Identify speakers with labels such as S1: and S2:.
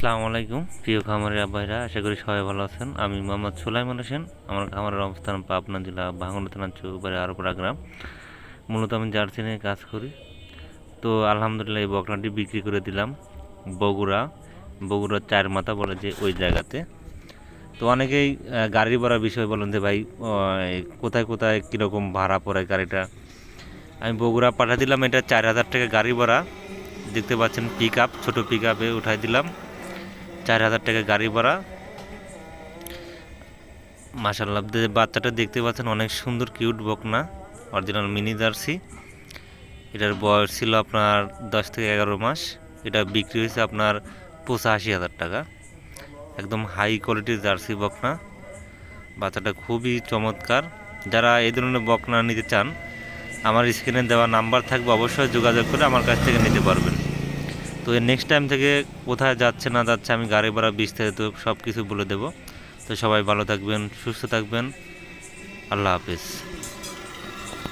S1: আসসালামু আলাইকুম। প্রিয় খামারের আব্বাইরা আশা করি সবাই ভালো আছেন। আমি মোহাম্মদ সুলাইমান হোসেন। আমার খামারের অবস্থান পাবনা জেলা ভাঙড়া থানা চৌবাড়ি আরোপড়া গ্রাম। মূলত আমি জার্সি নিয়ে কাজ করি। তো আলহামদুলিল্লাহ এই বকনাটি বিক্রি করে দিলাম বগুড়া। বগুড়ার চার মাথা বলে যে ওই জায়গাতে। তো অনেকেই গাড়ি ভাড়া বিষয় বলেন যে, ভাই কোথায় কোথায় কীরকম ভাড়া পড়ে গাড়িটা? আমি বগুড়া পাঠা দিলাম। এটা চার হাজার টাকা গাড়ি ভাড়া। দেখতে পাচ্ছেন পিক আপ ছোটো পিক আপে উঠাই দিলাম। চার হাজার টাকা গাড়ি ভাড়া। মাসাল্লাহ বাচ্চাটা দেখতে পাচ্ছেন, অনেক সুন্দর, কিউট বকনা, অরিজিনাল মিনি জার্সি। এটার বয়স ছিল আপনার দশ থেকে এগারো মাস। এটা বিক্রি হয়েছে আপনার পঁচাশি হাজার টাকা। একদম হাই কোয়ালিটির জার্সি বকনা। বাচ্চাটা খুবই চমৎকার। যারা এই ধরনের বকনা নিতে চান, আমার স্ক্রিনে দেওয়া নাম্বার থাকবে, অবশ্যই যোগাযোগ করে আমার কাছ থেকে নিতে পারবেন। তো এর নেক্সট টাইম থেকে কোথায় যাচ্ছে, না যাচ্ছে, আমি গাড়ি ভাড়া বিস্তারিত সব কিছু বলে দেব। তো সবাই ভালো থাকবেন, সুস্থ থাকবেন। আল্লাহ হাফিজ।